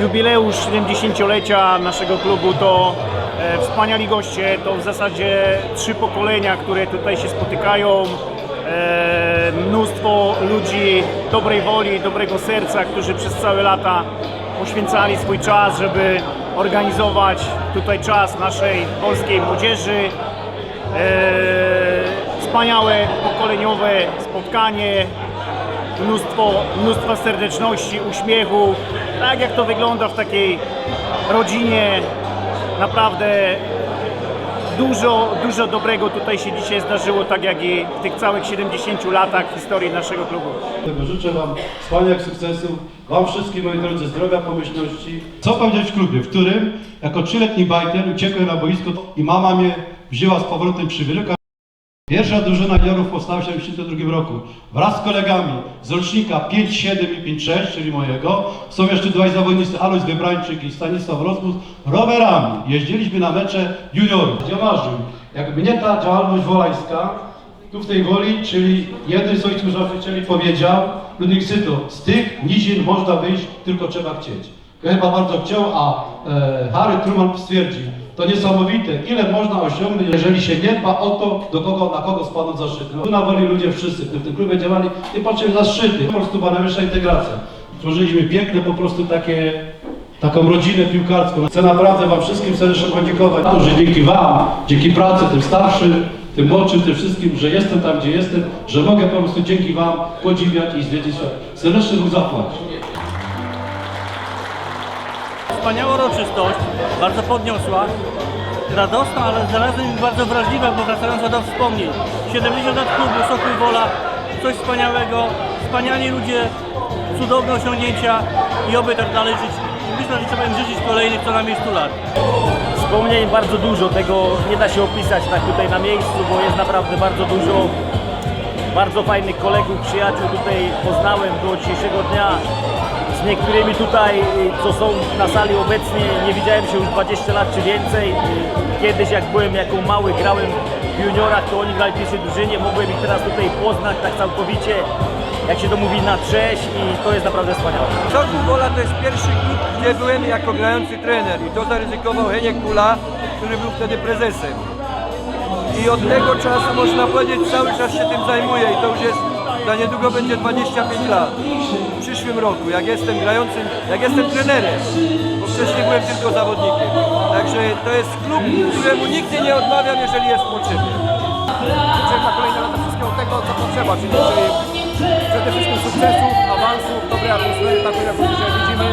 Jubileusz 70-lecia naszego klubu to e, wspaniali goście, to w zasadzie trzy pokolenia, które tutaj się spotykają. E, mnóstwo ludzi dobrej woli, dobrego serca, którzy przez całe lata poświęcali swój czas, żeby organizować tutaj czas naszej polskiej młodzieży. E, wspaniałe pokoleniowe spotkanie, mnóstwo, mnóstwo serdeczności, uśmiechu, tak jak to wygląda w takiej rodzinie. Naprawdę dużo, dużo dobrego tutaj się dzisiaj zdarzyło, tak jak i w tych całych 70 latach historii naszego klubu. Życzę Wam wspaniałych sukcesów, Wam wszystkim, moi drodzy, zdrowia, pomyślności. Co powiedzieć w klubie, w którym jako trzyletni bajter uciekłem na boisko i mama mnie wzięła z powrotem przy wielka. Pierwsza drużyna juniorów powstała w 1972 roku. Wraz z kolegami z rocznika 5-7 i 5-6, czyli mojego, są jeszcze dwaj zawodnicy, Alois Wybrańczyk i Stanisław Rozmus, rowerami. Jeździliśmy na mecze juniorów. Dziomarzył, jak mnie ta działalność wolańska, tu w tej woli, czyli jeden z ojców założycieli powiedział, Ludwik Syto, z tych nizin można wyjść, tylko trzeba chcieć. Chyba bardzo chciał, a e, Harry Truman stwierdził, to niesamowite, ile można osiągnąć, jeżeli się nie dba o to, do kogo, na kogo spadną zaszczyty. No, tu na ludzie wszyscy, w tym klubie działali, nie patrzyli na szczyty, po prostu była najwyższa integracja. Tworzyliśmy piękne po prostu takie taką rodzinę piłkarską. Chcę naprawdę Wam wszystkim serdecznie podziękować, że dzięki Wam, dzięki pracy tym starszym, tym młodszym, tym wszystkim, że jestem tam, gdzie jestem, że mogę po prostu dzięki Wam podziwiać i zwiedzić świat. Serdecznie Bóg zapłać. Wspaniała uroczystość, bardzo podniosła, radosna, ale zarazem bardzo wrażliwa, bo wracająca do wspomnień. 70 lat klubu Sokół Wola, coś wspaniałego, wspaniali ludzie, cudowne osiągnięcia i oby tak dalej żyć. Myślę, że trzeba im życzyć kolejnych co najmniej 100 lat. Wspomnień bardzo dużo, tego nie da się opisać tak tutaj na miejscu, bo jest naprawdę bardzo dużo. Bardzo fajnych kolegów, przyjaciół tutaj poznałem do dzisiejszego dnia. Z niektórymi tutaj, y, co są na sali obecnie, nie widziałem się już 20 lat czy więcej. Y, Kiedyś jak byłem jako mały, grałem w juniorach, to oni grali w pierwszej drużynie, mogłem ich teraz tutaj poznać tak całkowicie, jak się to mówi, na cześć i to jest naprawdę wspaniałe. Sokół Wola to jest pierwszy klub, gdzie byłem jako grający trener i to zaryzykował Heniek Kula, który był wtedy prezesem. I od tego czasu można powiedzieć cały czas się tym zajmuję i to już jest, za niedługo będzie 25 lat. W przyszłym roku, jak jestem grającym, jak jestem trenerem, bo wcześniej byłem tylko zawodnikiem. Także to jest klub, któremu nigdy nie odmawiam, jeżeli jest potrzebny. życzę na kolejne lata wszystkiego tego, co potrzeba, czyli przede wszystkim sukcesów, awansów, dobrej atmosfery, jaką dzisiaj widzimy.